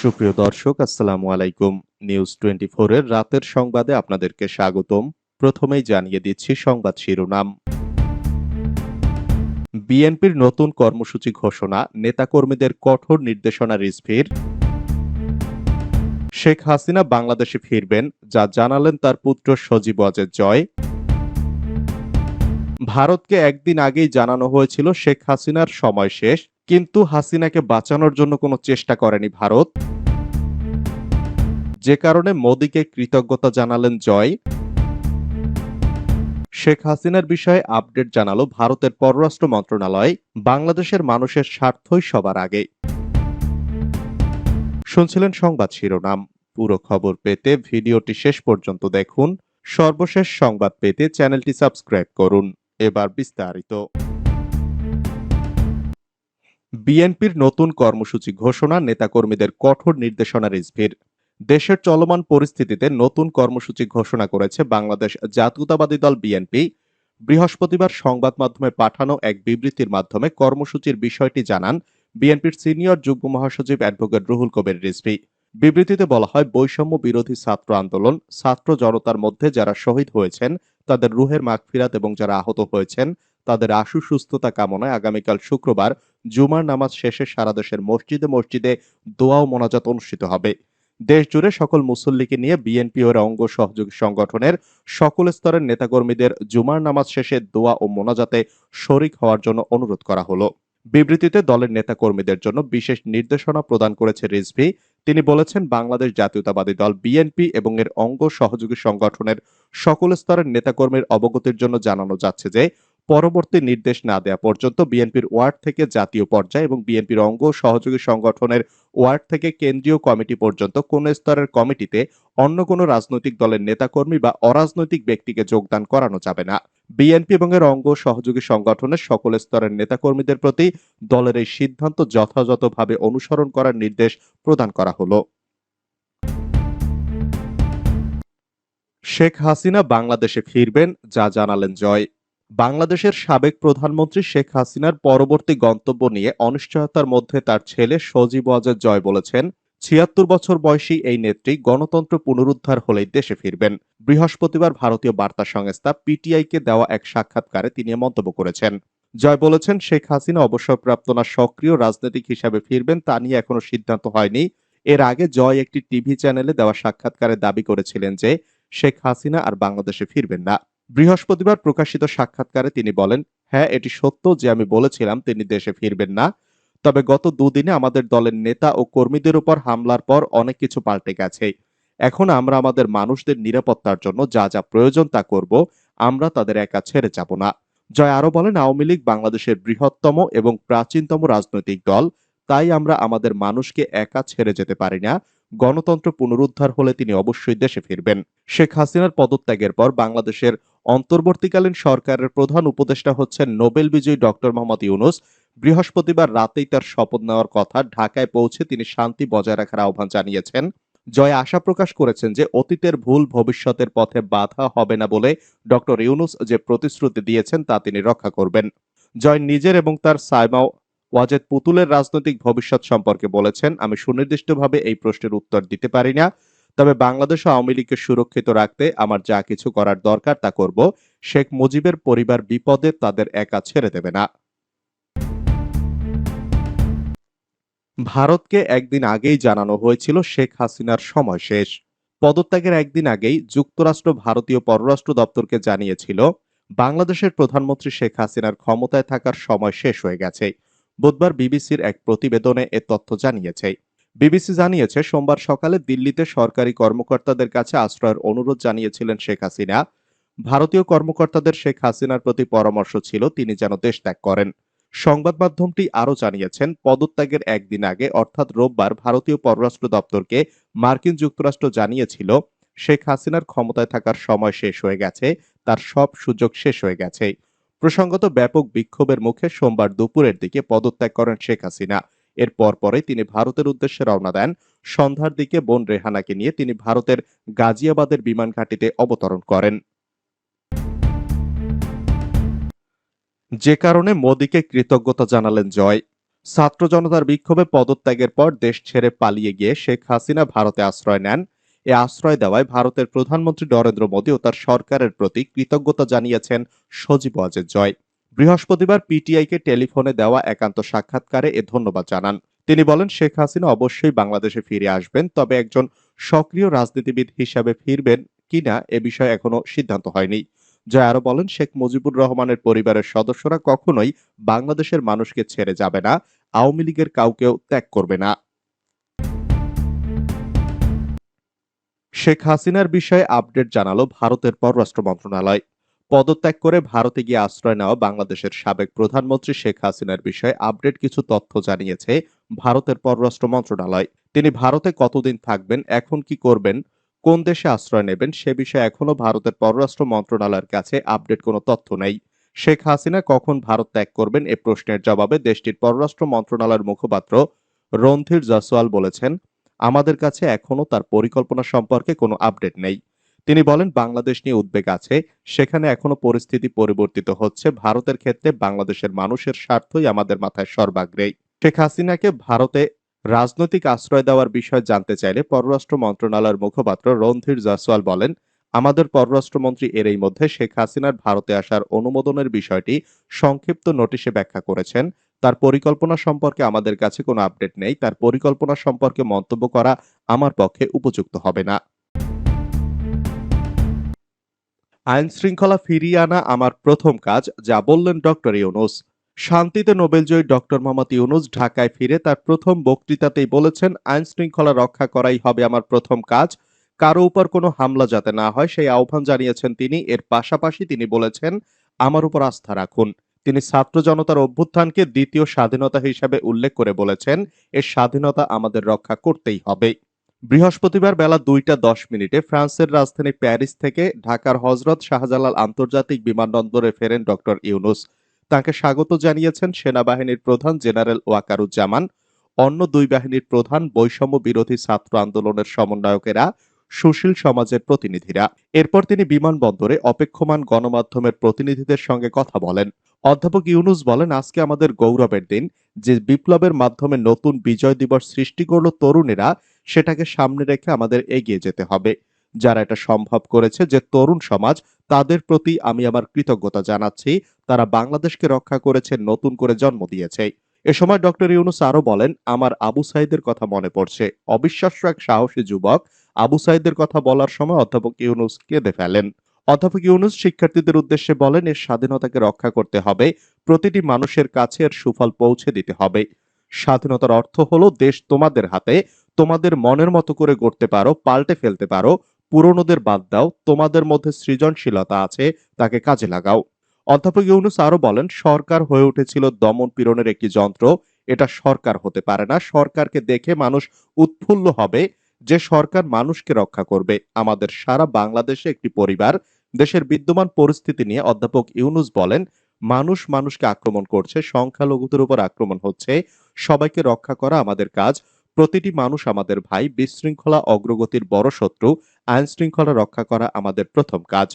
সুপ্রিয় দর্শক, আসসালামু আলাইকুম। নিউজ টোয়েন্টি এর রাতের সংবাদে আপনাদেরকে স্বাগতম। প্রথমেই জানিয়ে দিচ্ছি সংবাদ শিরোনাম। বিএনপির নতুন কর্মসূচি ঘোষণা, নেতাকর্মীদের কঠোর নির্দেশনা রিসভির শেখ হাসিনা বাংলাদেশে ফিরবেন, যা জানালেন তার পুত্র সজীব ওয়াজেদ জয়। ভারতকে একদিন আগেই জানানো হয়েছিল শেখ হাসিনার সময় শেষ কিন্তু হাসিনাকে বাঁচানোর জন্য কোনো চেষ্টা করেনি ভারত। যে কারণে মোদীকে কৃতজ্ঞতা জানালেন জয়। শেখ হাসিনার বিষয়ে আপডেট জানালো ভারতের পররাষ্ট্র মন্ত্রণালয়, বাংলাদেশের মানুষের স্বার্থই সবার আগে। শুনছিলেন সংবাদ শিরোনাম। পুরো খবর পেতে ভিডিওটি শেষ পর্যন্ত দেখুন। সর্বশেষ সংবাদ পেতে চ্যানেলটি সাবস্ক্রাইব করুন। এবার বিস্তারিত। বিএনপির নতুন কর্মসূচি ঘোষণা নেতাকর্মীদের কঠোর নির্দেশনা রিসভির দেশের চলমান পরিস্থিতিতে নতুন কর্মসূচি ঘোষণা করেছে বাংলাদেশ জাতীয়তাবাদী দল বিএনপি। বৃহস্পতিবার সংবাদ মাধ্যমে পাঠানো এক বিবৃতির মাধ্যমে কর্মসূচির বিষয়টি জানান বিএনপির সিনিয়র যুগ্ম মহাসচিব অ্যাডভোকেট রুহুল কবির রিজভী। বিবৃতিতে বলা হয়, বৈষম্য বিরোধী ছাত্র আন্দোলন, ছাত্র জনতার মধ্যে যারা শহীদ হয়েছেন, তাদের রুহের মাগফিরাত এবং যারা আহত হয়েছেন তাদের আশু সুস্থতা কামনায় আগামীকাল শুক্রবার জুমার নামাজ শেষে সারা দেশের মসজিদে মসজিদে দোয়া ও মোনাজাত অনুষ্ঠিত হবে। দেশ জুড়ে সকল মুসল্লিকে নিয়ে বিএনপি ও অঙ্গ সহযোগী সংগঠনের সকল স্তরের নেতাকর্মীদের জুমার নামাজ শেষে দোয়া ও মোনাজাতে শরিক হওয়ার জন্য অনুরোধ করা হলো। বিবৃতিতে দলের নেতাকর্মীদের জন্য বিশেষ নির্দেশনা প্রদান করেছে রিজভি। তিনি বলেছেন, বাংলাদেশ জাতীয়তাবাদী দল বিএনপি এবং এর অঙ্গ সহযোগী সংগঠনের সকল স্তরের নেতাকর্মীর অবগতির জন্য জানানো যাচ্ছে যে পরবর্তী নির্দেশ না দেওয়া পর্যন্ত বিএনপির ওয়ার্ড থেকে জাতীয় পর্যায়ে এবং বিএনপির অঙ্গ সহযোগী সংগঠনের ওয়ার্ড থেকে কেন্দ্রীয় কমিটি পর্যন্ত কোন স্তরের কমিটিতে অন্য কোনো রাজনৈতিক দলের নেতাকর্মী বা অরাজনৈতিক ব্যক্তিকে যোগদান করানো যাবে না। বিএনপি এবং এর অঙ্গ সহযোগী সংগঠনের সকল স্তরের নেতাকর্মীদের প্রতি দলের এই সিদ্ধান্ত যথাযথভাবে অনুসরণ করার নির্দেশ প্রদান করা হলো। শেখ হাসিনা বাংলাদেশে ফিরবেন, যা জানালেন জয়। বাংলাদেশের সাবেক প্রধানমন্ত্রী শেখ হাসিনার পরবর্তী গন্তব্য নিয়ে অনিশ্চয়তার মধ্যে তার ছেলে সজীব ওয়াজেদ জয় বলেছেন, ছিয়াত্তর বছর বয়সী এই নেত্রী গণতন্ত্র পুনরুদ্ধার হলেই দেশে ফিরবেন। বৃহস্পতিবার ভারতীয় বার্তা সংস্থা পিটিআইকে দেওয়া এক সাক্ষাৎকারে তিনি মন্তব্য করেছেন। জয় বলেছেন, শেখ হাসিনা অবসরপ্রাপ্ত না সক্রিয় রাজনৈতিক হিসাবে ফিরবেন তা নিয়ে এখনও সিদ্ধান্ত হয়নি। এর আগে জয় একটি টিভি চ্যানেলে দেওয়া সাক্ষাৎকারে দাবি করেছিলেন যে, শেখ হাসিনা আর বাংলাদেশে ফিরবেন না। বৃহস্পতিবার প্রকাশিত সাক্ষাৎকারে তিনি বলেন হ্যাঁ এটি সত্য যে আমি বলেছিলাম, তিনি দেশে ফিরবেন না। তবে গত দুদিনে আমাদের দলের নেতা ও কর্মীদের উপর হামলার পর অনেক কিছু পাল্টে গেছে। এখন আমরা আমাদের মানুষদের নিরাপত্তার জন্য যা যা প্রয়োজন তা করব, আমরা তাদের একা ছেড়ে যাব না। জয় আরও বলেন, আওয়ামী লীগ বাংলাদেশের বৃহত্তম এবং প্রাচীনতম রাজনৈতিক দল, তাই আমরা আমাদের মানুষকে একা ছেড়ে যেতে পারি না। গণতন্ত্র পুনরুদ্ধার হলে তিনি অবশ্যই দেশে ফিরবেন। শেখ হাসিনার পদত্যাগের পর বাংলাদেশের অন্তর্বর্তীকালীন সরকারের প্রধান উপদেষ্টা হচ্ছেন নোবেল বিজয়ী ডক্টর মোহাম্মদ ইউনুস। বৃহস্পতিবার রাতেই তার শপথ নেওয়ার কথা ঢাকায় পৌঁছে তিনি শান্তি বজায় রাখার আহ্বান জানিয়েছেন। জয় আশা প্রকাশ করেছেন যে অতীতের ভুল ভবিষ্যতের পথে বাধা হবে না বলে ডক্টর ইউনুস যে প্রতিশ্রুতি দিয়েছেন তা তিনি রক্ষা করবেন। জয় নিজের এবং তার সাইমা ওয়াজেদ পুতুলের রাজনৈতিক ভবিষ্যৎ সম্পর্কে বলেছেন, আমি সুনির্দিষ্টভাবে এই প্রশ্নের উত্তর দিতে পারি না। তবে বাংলাদেশ আওয়ামী লীগকে সুরক্ষিত রাখতে আমার যা কিছু করার দরকার তা করব, শেখ মুজিবের পরিবার বিপদে তাদের একা ছেড়ে দেবে না। ভারতকে একদিন আগেই জানানো হয়েছিল শেখ হাসিনার সময় শেষ। পদত্যাগের একদিন আগেই যুক্তরাষ্ট্র ভারতীয় পররাষ্ট্র দপ্তরকে জানিয়েছিল, বাংলাদেশের প্রধানমন্ত্রী শেখ হাসিনার ক্ষমতায় থাকার সময় শেষ হয়ে গেছে। বুধবার বিবিসির এক প্রতিবেদনে এ তথ্য জানিয়েছে। বিবিসি জানিয়েছে, সোমবার সকালে দিল্লিতে সরকারি কর্মকর্তাদের কাছে আশ্রয়ের অনুরোধ জানিয়েছিলেন শেখ হাসিনা। ভারতীয় কর্মকর্তাদের শেখ হাসিনার প্রতি পরামর্শ ছিল, তিনি যেন দেশ ত্যাগ করেন। সংবাদ মাধ্যমটি আরও জানিয়েছেন, পদত্যাগের একদিন আগে, অর্থাৎ রোববার, ভারতীয় পররাষ্ট্র দপ্তরকে মার্কিন যুক্তরাষ্ট্র জানিয়েছিল, শেখ হাসিনার ক্ষমতায় থাকার সময় শেষ হয়ে গেছে, তার সব সুযোগ শেষ হয়ে গেছে। প্রসঙ্গত, ব্যাপক বিক্ষোভের মুখে সোমবার দুপুরের দিকে পদত্যাগ করেন শেখ হাসিনা। এর পরপরে তিনি ভারতের উদ্দেশ্যে রওনা দেন। সন্ধ্যার দিকে বোন রেহানাকে নিয়ে তিনি ভারতের গাজিয়াবাদের বিমান ঘাঁটিতে অবতরণ করেন। যে কারণে মোদীকে কৃতজ্ঞতা জানালেন জয়। ছাত্র জনতার বিক্ষোভে পদত্যাগের পর দেশ ছেড়ে পালিয়ে গিয়ে শেখ হাসিনা ভারতে আশ্রয় নেন। এ আশ্রয় দেওয়ায় ভারতের প্রধানমন্ত্রী নরেন্দ্র মোদী ও তার সরকারের প্রতি কৃতজ্ঞতা জানিয়েছেন সজীব ওয়াজেদ জয়। বৃহস্পতিবার পিটিআইকে টেলিফোনে দেওয়া একান্ত সাক্ষাৎকারে এ ধন্যবাদ জানান। তিনি বলেন, শেখ হাসিনা অবশ্যই বাংলাদেশে ফিরে আসবেন, তবে একজন সক্রিয় রাজনীতিবিদ হিসাবে ফিরবেন কিনা এ বিষয়ে এখনও সিদ্ধান্ত হয়নি। জয় আরও বলেন, শেখ মুজিবুর রহমানের পরিবারের সদস্যরা কখনোই বাংলাদেশের মানুষকে ছেড়ে যাবে না, আওয়ামী লীগের কাউকেও ত্যাগ করবে না। শেখ হাসিনার বিষয়ে আপডেট জানালো ভারতের পররাষ্ট্র মন্ত্রণালয়। পদত্যাগ করে ভারতে গিয়ে আশ্রয় নেওয়া বাংলাদেশের সাবেক প্রধানমন্ত্রী শেখ হাসিনার বিষয়ে আপডেট কিছু তথ্য জানিয়েছে ভারতের পররাষ্ট্র মন্ত্রণালয়। তিনি ভারতে কতদিন থাকবেন, এখন কি করবেন, কোন দেশে আশ্রয় নেবেন, সে বিষয়ে এখনও ভারতের পররাষ্ট্র মন্ত্রণালয়ের কাছে আপডেট কোনো তথ্য নেই। শেখ হাসিনা কখন ভারত ত্যাগ করবেন এ প্রশ্নের জবাবে দেশটির পররাষ্ট্র মন্ত্রণালয়ের মুখপাত্র রণধীর জাসওয়াল বলেছেন, আমাদের কাছে এখনও তার পরিকল্পনা সম্পর্কে কোনো আপডেট নেই। তিনি বলেন, বাংলাদেশ নিয়ে উদ্বেগ আছে। সেখানে এখনও পরিস্থিতি পরিবর্তিত হচ্ছে। ভারতের ক্ষেত্রে বাংলাদেশের মানুষের স্বার্থই আমাদের মাথায় সর্বাগ্রে শেখ হাসিনাকে ভারতে রাজনৈতিক আশ্রয় দেওয়ার বিষয় জানতে চাইলে পররাষ্ট্র মন্ত্রণালয়ের মুখপাত্র রণধীর জাসওয়াল বলেন, আমাদের পররাষ্ট্রমন্ত্রী এরই মধ্যে শেখ হাসিনার ভারতে আসার অনুমোদনের বিষয়টি সংক্ষিপ্ত নোটিশে ব্যাখ্যা করেছেন। তার পরিকল্পনা সম্পর্কে আমাদের কাছে কোনো আপডেট নেই। তার পরিকল্পনা সম্পর্কে মন্তব্য করা আমার পক্ষে উপযুক্ত হবে না। আইন শৃঙ্খলা ফিরিয়ে আনা আমার প্রথম কাজ, যা বললেন ডক্টর ইউনুস। শান্তিতে নোবেলজয়ী ডক্টর মোহাম্মদ ইউনুস ঢাকায় ফিরে তার প্রথম বক্তৃতাতেই বলেছেন আইন শৃঙ্খলা রক্ষা করাই হবে আমার প্রথম কাজ। কারও উপর কোনো হামলা যাতে না হয়, সেই আহ্বান জানিয়েছেন তিনি। এর পাশাপাশি তিনি বলেছেন, আমার উপর আস্থা রাখুন। তিনি ছাত্র জনতার অভ্যুত্থানকে দ্বিতীয় স্বাধীনতা হিসাবে উল্লেখ করে বলেছেন, এর স্বাধীনতা আমাদের রক্ষা করতেই হবে। বৃহস্পতিবার বেলা দুইটা দশ মিনিটে ফ্রান্সের রাজধানী প্যারিস থেকে ঢাকার হজরত শাহজালাল আন্তর্জাতিক বিমানবন্দরে ফেরেন ডক্টর ইউনুস। তাকে স্বাগত জানিয়েছেন সেনাবাহিনীর প্রধান জেনারেল ওয়াকারুজ্জামান। অন্য দুই বাহিনীর প্রধান বৈষম্য বিরোধী ছাত্র আন্দোলনের সমন্বয়কেরা, সুশীল সমাজের প্রতিনিধিরা। এরপর তিনি বিমানবন্দরে অপেক্ষমান গণমাধ্যমের প্রতিনিধিদের সঙ্গে কথা বলেন। অধ্যাপক ইউনুস বলেন, আজকে আমাদের গৌরবের দিন। যে বিপ্লবের মাধ্যমে নতুন বিজয় দিবস সৃষ্টি করল তরুণেরা সেটাকে সামনে রেখে আমাদের এগিয়ে যেতে হবে। যারা এটা সম্ভব করেছে, যে তরুণ সমাজ, তাদের প্রতি আমি আমার কৃতজ্ঞতা জানাচ্ছি। তারা বাংলাদেশকে রক্ষা করেছে, নতুন করে জন্ম দিয়েছে। এ সময় ডক্টর ইউনুস আরও বলেন, আমার আবু সাইদের কথা মনে পড়ছে। অবিশ্বাস্য এক সাহসী যুবক আবু সাইদের কথা বলার সময় অধ্যাপক ইউনুস কেঁদে ফেলেন। অধ্যাপক ইউনুস শিক্ষার্থীদের উদ্দেশ্যে বলেন, এর স্বাধীনতাকে রক্ষা করতে হবে। প্রতিটি মানুষের কাছে এর সুফল পৌঁছে দিতে হবে। স্বাধীনতার অর্থ হলো দেশ তোমাদের হাতে। তোমাদের মনের মতো করে গড়তে পারো, পাল্টে ফেলতে পারো, পুরনোদের বাদ দাও, তোমাদের মধ্যে সৃজনশীলতা আছে, তাকে কাজে লাগাও। অধ্যাপক ইউনুস আরও বলেন, সরকার হয়ে উঠেছিল দমন পীড়নের একটি যন্ত্র, এটা সরকার হতে পারে না, সরকারকে দেখে মানুষ উৎফুল্ল হবে, যে সরকার মানুষকে রক্ষা করবে। আমাদের সারা বাংলাদেশে একটি পরিবার, দেশের বিদ্যমান পরিস্থিতি নিয়ে অধ্যাপক ইউনুস বলেন, মানুষ মানুষকে আক্রমণ করছে, সংখ্যালঘুদের উপর আক্রমণ হচ্ছে, সবাইকে রক্ষা করা আমাদের কাজ প্রতিটি মানুষ আমাদের ভাই, বিশৃঙ্খলা, অগ্রগতির বড় শত্রু, আইন শৃঙ্খলা রক্ষা করা আমাদের প্রথম কাজ।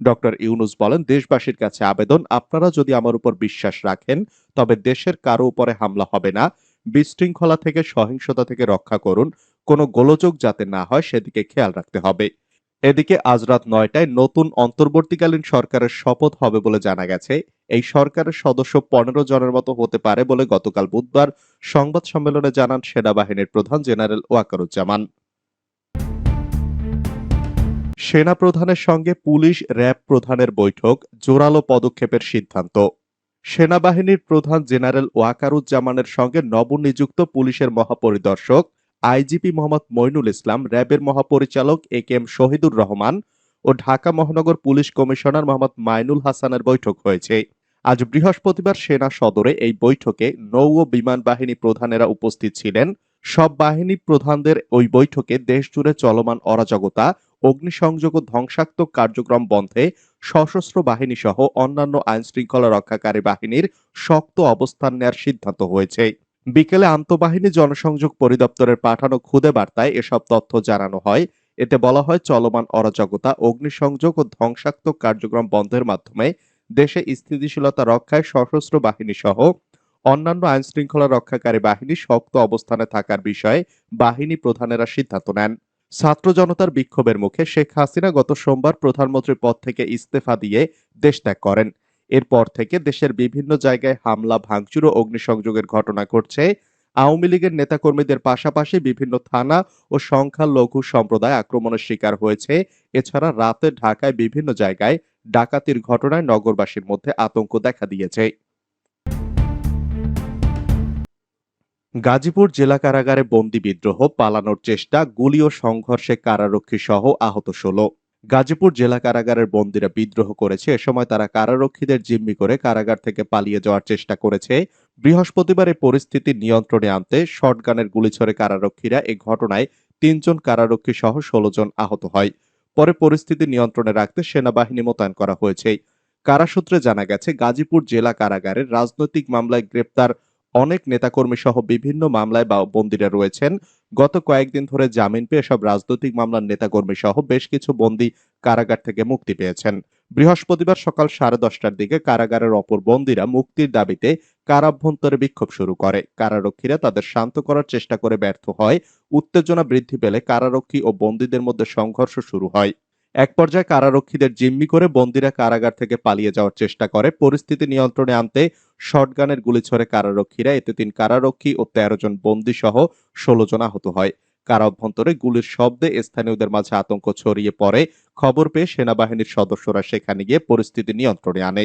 ডক্টর ইউনুস বলেন, দেশবাসীর কাছে আবেদন, আপনারা যদি আমার উপর বিশ্বাস রাখেন, তবে দেশের কারও উপরে হামলা হবে না। বিশৃঙ্খলা থেকে, সহিংসতা থেকে রক্ষা করুন। কোনো গোলযোগ যাতে না হয়, সেদিকে খেয়াল রাখতে হবে। এদিকে আজ রাত নয়টায় নতুন অন্তর্বর্তীকালীন সরকারের শপথ হবে বলে জানা গেছে। এই সরকারের সদস্য পনেরো জনের মতো হতে পারে বলে গতকাল বুধবার সংবাদ সম্মেলনে জানান সেনাবাহিনীর প্রধান জেনারেল ওয়াকারুজ্জামান। সেনা প্রধানের সঙ্গে পুলিশ র্যাব প্রধানের বৈঠক, জোরালো পদক্ষেপের সিদ্ধান্ত। সেনাবাহিনীর প্রধান জেনারেল ওয়াকারুজ্জামানের সঙ্গে নবনিযুক্ত পুলিশের মহাপরিদর্শক, আইজিপি মোহাম্মদ মইনুল ইসলাম, র্যাবের মহাপরিচালক A K M Shahidur Rahman ও ঢাকা মহানগর পুলিশ কমিশনার মোহাম্মদ মাইনুল হাসানের বৈঠক হয়েছে। আজ বৃহস্পতিবার সেনা সদরে এই বৈঠকে নৌ ও বিমান বাহিনী প্রধানেরা উপস্থিত ছিলেন। সব বাহিনী প্রধানদের ওই বৈঠকে দেশজুড়ে চলমান অরাজকতা, অগ্নিসংযোগ ও ধ্বংসাত্মক কার্যক্রম বন্ধে সশস্ত্র বাহিনী সহ অন্যান্য আইন শৃঙ্খলা রক্ষাকারী বাহিনীর শক্ত অবস্থান নেয়ার সিদ্ধান্ত হয়েছে। বিকেলে আন্তঃবাহিনী জনসংযোগ পরিদপ্তরের পাঠানো খুদে বার্তায় এসব তথ্য জানানো হয়। এতে বলা হয়, চলমান অরাজকতা, অগ্নিসংযোগ ও ধ্বংসাত্মক কার্যক্রম বন্ধের মাধ্যমে দেশে স্থিতিশীলতা রক্ষায় সশস্ত্র বাহিনী সহ অন্যান্য আইন শৃঙ্খলা রক্ষাকারী বাহিনী শক্ত অবস্থানে থাকার বিষয়ে বাহিনী প্রধানেরা সিদ্ধান্ত নেন। ছাত্র জনতার বিক্ষোভের মুখে শেখ হাসিনা গত সোমবার প্রধানমন্ত্রীর পদ থেকে ইস্তফা দিয়ে দেশ ত্যাগ করেন। এরপর থেকে দেশের বিভিন্ন জায়গায় হামলা, ভাঙচুর ও অগ্নিসংযোগের ঘটনা ঘটছে। আওয়ামী লীগের নেতাকর্মীদের পাশাপাশি বিভিন্ন থানা ও সংখ্যালঘু সম্প্রদায় আক্রমণের শিকার হয়েছে। এছাড়া রাতে ঢাকায় বিভিন্ন জায়গায় ডাকাতির ঘটনায় নগরবাসীর মধ্যে আতঙ্ক দেখা দিয়েছে। গাজীপুর জেলা কারাগারে বন্দি বিদ্রোহ পালানোর চেষ্টা, গুলি ও সংঘর্ষে কারারক্ষী সহ আহত ষোলো। গাজীপুর জেলা কারাগারের বন্দীরা বিদ্রোহ করেছে, এ সময় তারা কারারক্ষীদের জিম্মি করে কারাগার থেকে পালিয়ে যাওয়ার চেষ্টা করেছে। বৃহস্পতিবার এই পরিস্থিতি নিয়ন্ত্রণে আনতে শটগানের গুলি ছড়ে কারারক্ষীরা এ ঘটনায় তিনজন কারারক্ষী সহ ষোলো জন আহত হয়। পরে পরিস্থিতি নিয়ন্ত্রণে রাখতে সেনাবাহিনী মোতায়েন করা হয়েছে। কারাসূত্রে জানা গেছে, গাজীপুর জেলা কারাগারের রাজনৈতিক মামলায় গ্রেপ্তার অনেক নেতাকর্মী সহ বিভিন্ন মামলায় বা বন্দীরা রয়েছেন। গত কয়েকদিন ধরে জামিন পেয়ে সব রাজনৈতিক মামলার নেতাকর্মী সহ বেশ কিছু বন্দী কারাগার থেকে মুক্তি পেয়েছেন। বৃহস্পতিবার সকাল সাড়ে দশটার দিকে কারাগারের অপর বন্দীরা মুক্তির দাবিতে কারাভ্যন্তরে বিক্ষোভ শুরু করে। কারারক্ষীরা তাদের শান্ত করার চেষ্টা করে ব্যর্থ হয়। উত্তেজনা বৃদ্ধি পেলে কারারক্ষী ও বন্দীদের মধ্যে সংঘর্ষ শুরু হয়। এক পর্যায়ে কারারক্ষীদের জিম্মি করে বন্দীরা কারাগার থেকে পালিয়ে যাওয়ার চেষ্টা করে। পরিস্থিতি নিয়ন্ত্রণে আনতে শটগানের গুলি ছড়ে কারারক্ষীরা। এতে তিন কারারক্ষী ও তেরো জন বন্দী সহ ষোলো জন আহত হয়। কারা অভ্যন্তরে গুলির শব্দে স্থানীয়দের মাঝে আতঙ্ক ছড়িয়ে পড়ে। খবর পেয়ে সেনাবাহিনীর সদস্যরা সেখানে গিয়ে পরিস্থিতি নিয়ন্ত্রণে আনে।